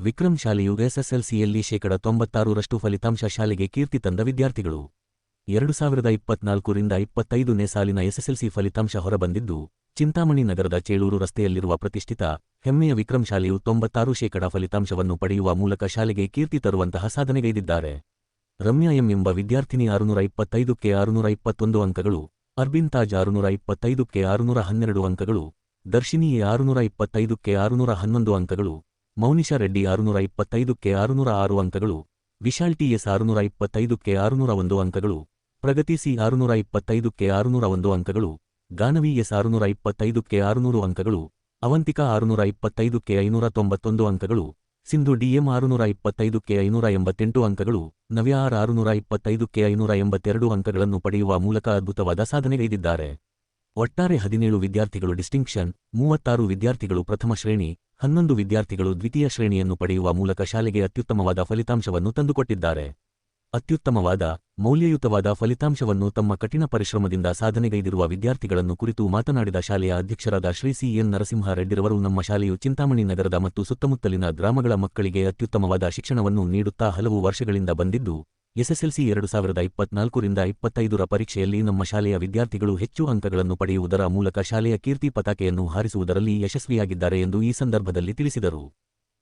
ವಿಕ್ರಮ್ ಶಾಲೆಯು ಎಸ್ಎಸ್ಎಲ್ಸಿಯಲ್ಲಿ ಶೇಕಡ ತೊಂಬತ್ತಾರರಷ್ಟು ಫಲಿತಾಂಶ ಶಾಲೆಗೆ ಕೀರ್ತಿ ತಂದ ವಿದ್ಯಾರ್ಥಿಗಳು. ಎರಡು ಸಾವಿರದ ಇಪ್ಪತ್ನಾಲ್ಕರಿಂದ ಇಪ್ಪತ್ತೈದನೇ ಸಾಲಿನ ಎಸ್ಎಸ್ಎಲ್ಸಿ ಫಲಿತಾಂಶ ಹೊರಬಂದಿದ್ದು, ಚಿಂತಾಮಣಿ ನಗರದ ಚೇಳೂರು ರಸ್ತೆಯಲ್ಲಿರುವ ಪ್ರತಿಷ್ಠಿತ ಹೆಮ್ಮೆಯ ವಿಕ್ರಮ್ ಶಾಲೆಯು ತೊಂಬತ್ತಾರು ಶೇಕಡ ಫಲಿತಾಂಶವನ್ನು ಪಡೆಯುವ ಮೂಲಕ ಶಾಲೆಗೆ ಕೀರ್ತಿ ತರುವಂತಹ ಸಾಧನೆಗೈದಿದ್ದಾರೆ. ರಮ್ಯಾ ಎಂ ಎಂಬ ವಿದ್ಯಾರ್ಥಿನಿ ಆರುನೂರ ಇಪ್ಪತ್ತೈದಕ್ಕೆ ಆರುನೂರ ಇಪ್ಪತ್ತೊಂದು ಅಂಕಗಳು, ಅರ್ಬಿನ್ ತಾಜ್ ಆರುನೂರ ಇಪ್ಪತ್ತೈದಕ್ಕೆ ಆರುನೂರ ಹನ್ನೆರಡು ಅಂಕಗಳು, ದರ್ಶಿನಿ ಆರುನೂರ ಇಪ್ಪತ್ತೈದಕ್ಕೆ ಆರುನೂರ ಹನ್ನೊಂದು ಅಂಕಗಳು ಮೌನಿಷಾ ರೆಡ್ಡಿ ಆರುನೂರ ಇಪ್ಪತ್ತೈದಕ್ಕೆ ಆರುನೂರ ಆರು ಅಂಕಗಳು ವಿಶಾಲ್ ಟಿಎಸ್ ಆರುನೂರ ಇಪ್ಪತ್ತೈದಕ್ಕೆ ಆರುನೂರ ಒಂದು ಅಂಕಗಳು, ಪ್ರಗತಿ ಸಿ ಆರುನೂರ ಇಪ್ಪತ್ತೈದಕ್ಕೆ ಆರುನೂರ ಒಂದು ಅಂಕಗಳು, ಗಾನವಿ ಎಸ್ ಆರುನೂರ ಇಪ್ಪತ್ತೈದಕ್ಕೆ ಆರುನೂರು ಅಂಕಗಳು, ಅವಂತಿಕಾ ಆರುನೂರ ಇಪ್ಪತ್ತೈದಕ್ಕೆ ಐನೂರ ತೊಂಬತ್ತೊಂದು ಅಂಕಗಳು, ಸಿಂಧು ಡಿಎಂ ಆರುನೂರ ಇಪ್ಪತ್ತೈದಕ್ಕೆ ಐನೂರ ಎಂಬತ್ತೆಂಟು ಅಂಕಗಳು, ನವ್ಯ ಆರ್ ಆರುನೂರ ಇಪ್ಪತ್ತೈದಕ್ಕೆ ಐನೂರ ಎಂಬತ್ತೆರಡು ಅಂಕಗಳನ್ನು ಪಡೆಯುವ ಮೂಲಕ ಅದ್ಭುತವಾದ ಸಾಧನೆಗೈದಿದ್ದಾರೆ ಒಟ್ಟಾರೆ ಹದಿನೇಳು ವಿದ್ಯಾರ್ಥಿಗಳು ಡಿಸ್ಟಿಂಕ್ಷನ್, ಮೂವತ್ತಾರು ವಿದ್ಯಾರ್ಥಿಗಳು ಪ್ರಥಮ ಶ್ರೇಣಿ ಹನ್ನೊಂದು ವಿದ್ಯಾರ್ಥಿಗಳು ದ್ವಿತೀಯ ಶ್ರೇಣಿಯನ್ನು ಪಡೆಯುವ ಮೂಲಕ ಶಾಲೆಗೆ ಅತ್ಯುತ್ತಮವಾದ ಫಲಿತಾಂಶವನ್ನು ತಂದುಕೊಟ್ಟಿದ್ದಾರೆ. ಅತ್ಯುತ್ತಮವಾದ, ಮೌಲ್ಯಯುತವಾದ ಫಲಿತಾಂಶವನ್ನು ತಮ್ಮ ಕಠಿಣ ಪರಿಶ್ರಮದಿಂದ ಸಾಧನೆಗೈದಿರುವ ವಿದ್ಯಾರ್ಥಿಗಳನ್ನು ಕುರಿತು ಮಾತನಾಡಿದ ಶಾಲೆಯ ಅಧ್ಯಕ್ಷರಾದ ಶ್ರೀ ಸಿ ಎನ್ ನರಸಿಂಹ ರೆಡ್ಡಿರವರು ನಮ್ಮ ಶಾಲೆಯು ಚಿಂತಾಮಣಿ ನಗರದ ಮತ್ತು ಸುತ್ತಮುತ್ತಲಿನ ಗ್ರಾಮಗಳ ಮಕ್ಕಳಿಗೆ ಅತ್ಯುತ್ತಮವಾದ ಶಿಕ್ಷಣವನ್ನು ನೀಡುತ್ತಾ ಹಲವು ವರ್ಷಗಳಿಂದ ಬಂದಿದ್ದು ಎಸ್ಎಸ್ಎಲ್ಸಿ ಎರಡು ಸಾವಿರದ ಇಪ್ಪತ್ನಾಲ್ಕರಿಂದ ಇಪ್ಪತ್ತೈದರ ಪರೀಕ್ಷೆಯಲ್ಲಿ ನಮ್ಮ ಶಾಲೆಯ ವಿದ್ಯಾರ್ಥಿಗಳು ಹೆಚ್ಚು ಅಂಕಗಳನ್ನು ಪಡೆಯುವುದರ ಮೂಲಕ ಶಾಲೆಯ ಕೀರ್ತಿ ಪತಾಕೆಯನ್ನು ಹಾರಿಸುವುದರಲ್ಲಿ ಯಶಸ್ವಿಯಾಗಿದ್ದಾರೆ ಎಂದು ಈ ಸಂದರ್ಭದಲ್ಲಿ ತಿಳಿಸಿದರು.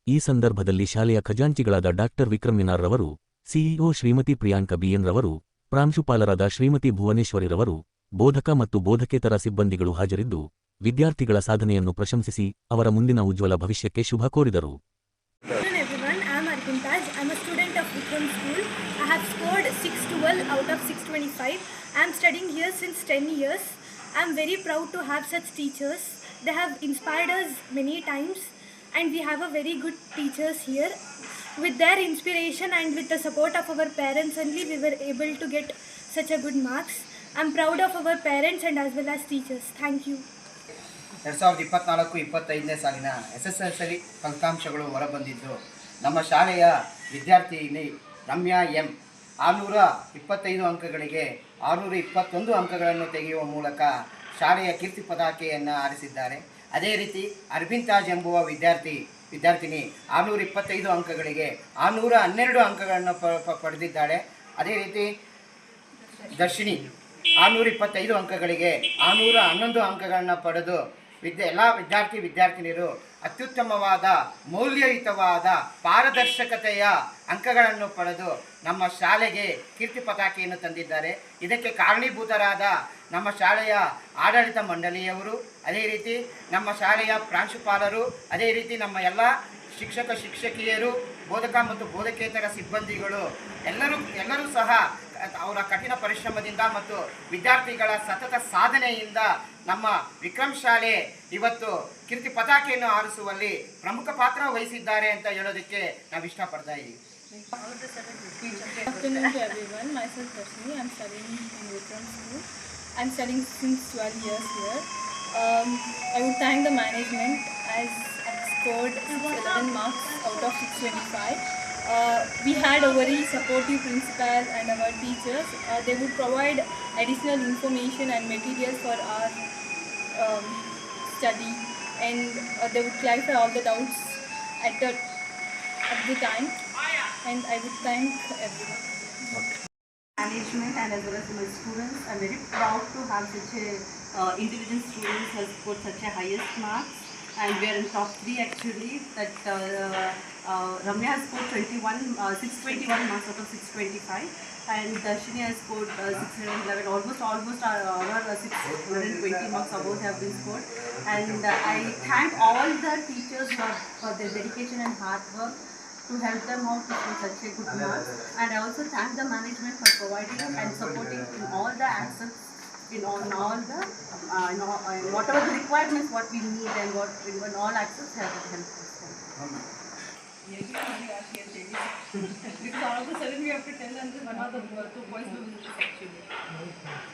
ಈ ಸಂದರ್ಭದಲ್ಲಿ ಶಾಲೆಯ ಖಜಾಂಚಿಗಳಾದ ಡಾಕ್ಟರ್ ವಿಕ್ರಮಿನಾರ್ ರವರು, ಸಿಇಒ ಶ್ರೀಮತಿ ಪ್ರಿಯಾಂಕ ಬಿಎನ್ ರವರು, ಪ್ರಾಂಶುಪಾಲರಾದ ಶ್ರೀಮತಿ ಭುವನೇಶ್ವರಿರವರು ಬೋಧಕ ಮತ್ತು ಬೋಧಕೇತರ ಸಿಬ್ಬಂದಿಗಳು ಹಾಜರಿದ್ದು, ವಿದ್ಯಾರ್ಥಿಗಳ ಸಾಧನೆಯನ್ನು ಪ್ರಶಂಸಿಸಿ ಅವರ ಮುಂದಿನ ಉಜ್ವಲ ಭವಿಷ್ಯಕ್ಕೆ ಶುಭ ಕೋರಿದರು. I have scored 612 out of 625. I am studying here since 10 years. I am very proud to have such teachers. They have inspired us many times and we have a very good teachers here. With their inspiration and with the support of our parents only we were able to get such a good marks. I am proud of our parents and as well as teachers. Thank you. ಎರಡು ಸಾವಿರದ ಇಪ್ಪತ್ನಾಲ್ಕು ಇಪ್ಪತ್ತೈದನೇ ಸಾಲಿನ S S L C ಫಲಿತಾಂಶಗಳು ಹೊರಬಂದಿದ್ದು ನಮ್ಮ ಶಾಲೆಯ ವಿದ್ಯಾರ್ಥಿನಿ Ramya M. ಆರುನೂರ ಇಪ್ಪತ್ತೈದು ಅಂಕಗಳಿಗೆ ಆರುನೂರ ಇಪ್ಪತ್ತೊಂದು ಅಂಕಗಳನ್ನು ತೆಗೆಯುವ ಮೂಲಕ ಶಾಲೆಯ ಕೀರ್ತಿ ಪತಾಕೆಯನ್ನು ಆರಿಸಿದ್ದಾರೆ. ಅದೇ ರೀತಿ ಅರವಿಂದ್ ತಾಜ್ ಎಂಬುವ ವಿದ್ಯಾರ್ಥಿ, ವಿದ್ಯಾರ್ಥಿನಿ ಆರುನೂರ ಇಪ್ಪತ್ತೈದು ಅಂಕಗಳಿಗೆ ಆರುನೂರ ಹನ್ನೆರಡು ಅಂಕಗಳನ್ನು ಪಡೆದಿದ್ದಾಳೆ. ಅದೇ ರೀತಿ ದರ್ಶಿನಿ ಆರುನೂರ ಇಪ್ಪತ್ತೈದು ಅಂಕಗಳಿಗೆ ಆರುನೂರ ಹನ್ನೊಂದು ಅಂಕಗಳನ್ನು ಪಡೆದು ವಿದ್ಯೆ, ಎಲ್ಲ ವಿದ್ಯಾರ್ಥಿ, ವಿದ್ಯಾರ್ಥಿನಿಯರು ಅತ್ಯುತ್ತಮವಾದ, ಮೌಲ್ಯಯುತವಾದ ಪಾರದರ್ಶಕತೆಯ ಅಂಕಗಳನ್ನು ಪಡೆದು ನಮ್ಮ ಶಾಲೆಗೆ ಕೀರ್ತಿ ಪತಾಕೆಯನ್ನು ತಂದಿದ್ದಾರೆ. ಇದಕ್ಕೆ ಕಾರಣೀಭೂತರಾದ ನಮ್ಮ ಶಾಲೆಯ ಆಡಳಿತ ಮಂಡಳಿಯವರು, ಅದೇ ರೀತಿ ನಮ್ಮ ಶಾಲೆಯ ಪ್ರಾಂಶುಪಾಲರು, ಅದೇ ರೀತಿ ನಮ್ಮ ಎಲ್ಲ ಶಿಕ್ಷಕ, ಶಿಕ್ಷಕಿಯರು, ಬೋಧಕ ಮತ್ತು ಬೋಧಕೇತರ ಸಿಬ್ಬಂದಿಗಳು, ಎಲ್ಲರೂ ಎಲ್ಲರೂ ಸಹ ಅವರ ಕಠಿಣ ಪರಿಶ್ರಮದಿಂದ ಮತ್ತು ವಿದ್ಯಾರ್ಥಿಗಳ ಸತತ ಸಾಧನೆಯಿಂದ ನಮ್ಮ ವಿಕ್ರಮ್ ಶಾಲೆ ಇವತ್ತು ಕೀರ್ತಿ ಪತಾಕೆಯನ್ನು ಆರಿಸುವಲ್ಲಿ ಪ್ರಮುಖ ಪಾತ್ರ ವಹಿಸಿದ್ದಾರೆ ಅಂತ ಹೇಳೋದಕ್ಕೆ ನಾವು ಇಷ್ಟಪಡ್ತಾ ಇದ್ದೀವಿ out of five Uh, we had a very supportive principal and our teachers. Uh, they would provide additional information and materials for our um, study and uh, they would clarify all the doubts at the, at the time. And I would thank everyone. management and as well as my students. I'm very proud to have such a uh, intelligent students has scored such a highest marks and we are in top three actually. That uh, uh, Ramya has scored 21, uh, 621 marks out of 625 and Darshini has scored uh, 611, almost almost uh, our uh, 620 marks above have been scored. And uh, I thank all the teachers for, for their dedication and hard work to help them out to score such a good marks. And I also thank the management for providing and supporting in all the aspects, in all, in all the, uh, in all, uh, whatever the requirements what we need and what in all access have helped us. because all of a sudden we have to tell them one of the two boys will actually.